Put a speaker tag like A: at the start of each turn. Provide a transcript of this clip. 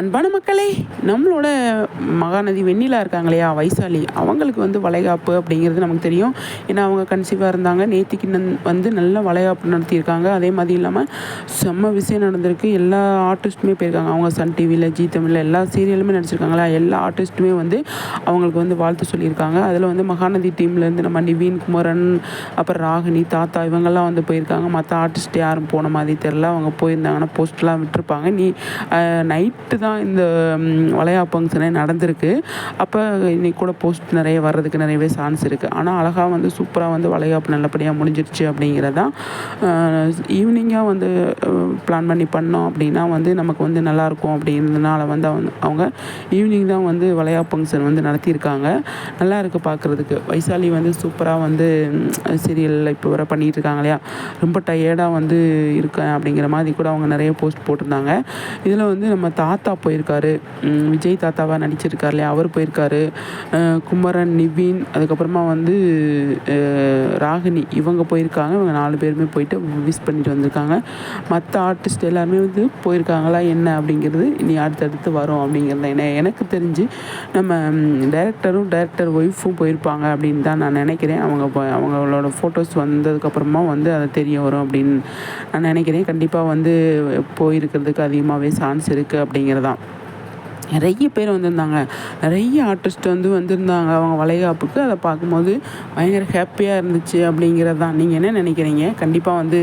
A: அன்பான மக்களே நம்மளோட மகாநதி வெண்ணிலா இருக்காங்க இல்லையா வைசாலி அவங்களுக்கு வந்து வளைகாப்பு அப்படிங்கிறது நமக்கு தெரியும். ஏன்னா அவங்க கன்சீவாக இருந்தாங்க. நேத்திக்கு நன் வந்து நல்ல வளைகாப்பு நடத்தியிருக்காங்க. அதே மாதிரி இல்லாமல் செம்ம விஷயம் நடந்திருக்கு. எல்லா ஆர்டிஸ்ட்டுமே போயிருக்காங்க. அவங்க சன் டிவியில் ஜி தமிழில் எல்லா சீரியலுமே நடிச்சிருக்காங்களா? எல்லா ஆர்டிஸ்ட்டுமே வந்து அவங்களுக்கு வந்து வாழ்த்து சொல்லியிருக்காங்க. அதில் வந்து மகாநதி டீம்லேருந்து நம்ம நிவீன் குமரன் அப்புறம் ராகினி தாத்தா இவங்கெல்லாம் வந்து போயிருக்காங்க. மற்ற ஆர்டிஸ்ட் யாரும் போன மாதிரி தெரில அவங்க போயிருந்தாங்கன்னா போஸ்ட்லாம் விட்டுருப்பாங்க. நீ நைட்டு தான் தான் இந்த வளையா ஃபங்க்ஷனே நடந்திருக்கு. அப்போ இன்றைக்கி கூட போஸ்ட் நிறைய வர்றதுக்கு நிறையவே சான்ஸ் இருக்குது ஆனால் அழகாக வந்து சூப்பராக வந்து வளைகாப்பு நல்லபடியாக முடிஞ்சிருச்சு அப்படிங்கிறதான் ஈவினிங்காக வந்து பிளான் பண்ணி பண்ணோம் அப்படின்னா வந்து நமக்கு வந்து நல்லாயிருக்கும் அப்படிங்கிறதுனால வந்து அவங்க அவங்க ஈவினிங் தான் வந்து வளையா ஃபங்க்ஷன் வந்து நடத்தியிருக்காங்க. நல்லா இருக்குது பார்க்குறதுக்கு வைசாலி வந்து சூப்பராக வந்து சீரியலில் இப்போ வர பண்ணிகிட்டு இருக்காங்க இல்லையா? ரொம்ப டயர்டாக வந்து இருக்கேன் அப்படிங்கிற மாதிரி கூட அவங்க நிறைய போஸ்ட் போட்டிருந்தாங்க. இதில் வந்து நம்ம தாத்தா போயிருக்காரு. விஜய் தாத்தாவாக நடிச்சிருக்கார் இல்லையா அவர் போயிருக்காரு. குமரன் நிவின் அதுக்கப்புறமா வந்து ராகினி இவங்க போயிருக்காங்க. இவங்க நாலு பேருமே போயிட்டு விஸ் பண்ணிட்டு வந்திருக்காங்க. மற்ற ஆர்டிஸ்ட் எல்லாருமே வந்து போயிருக்காங்களா என்ன அப்படிங்கிறது இனி அடுத்தடுத்து வரும் அப்படிங்கிறது என்ன எனக்கு தெரிஞ்சு நம்ம டைரக்டரும் டைரக்டர் ஒய்ஃபும் போயிருப்பாங்க அப்படின்னு தான் நான் நினைக்கிறேன். அவங்க அவங்களோட ஃபோட்டோஸ் வந்ததுக்கப்புறமா வந்து அதை தெரிய வரும் அப்படின்னு நான் நினைக்கிறேன். கண்டிப்பாக வந்து போயிருக்கிறதுக்கு அதிகமாகவே சான்ஸ் இருக்குது தான். நிறைய பேர் வந்திருந்தாங்க. நிறைய ஆர்டிஸ்ட் வந்து வந்திருந்தாங்க. அவங்க வளைகாப்புக்கு அதை பார்க்கும்போது பயங்கர ஹாப்பியாக இருந்துச்சு அப்படிங்கிறது தான் நீங்கள் என்ன நினைக்கிறீங்க? கண்டிப்பாக வந்து